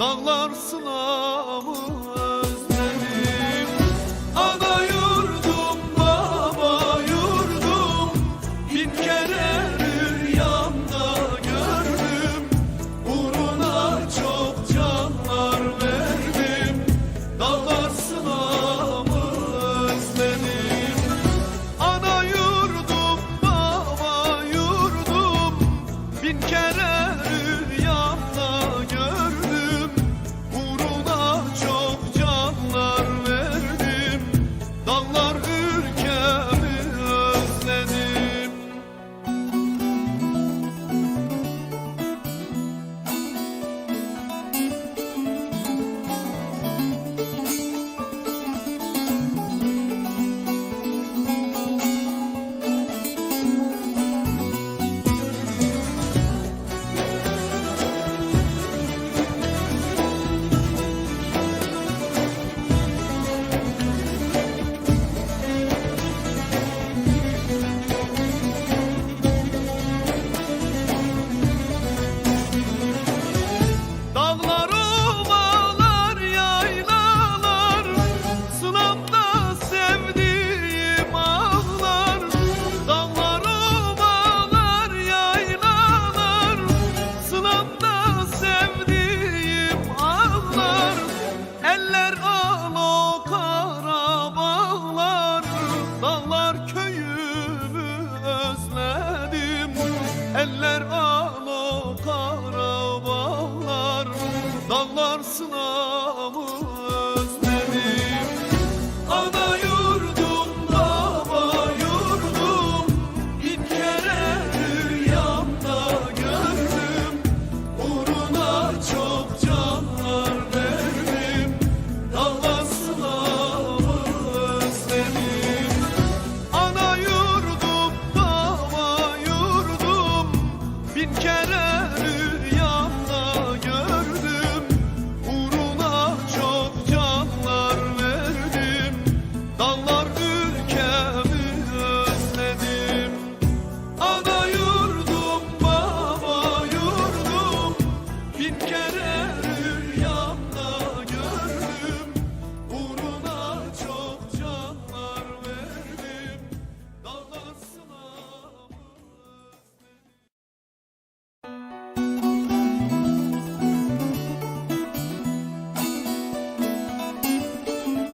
Dağlar sınavı kara bağlar Dağlar sınavı Bin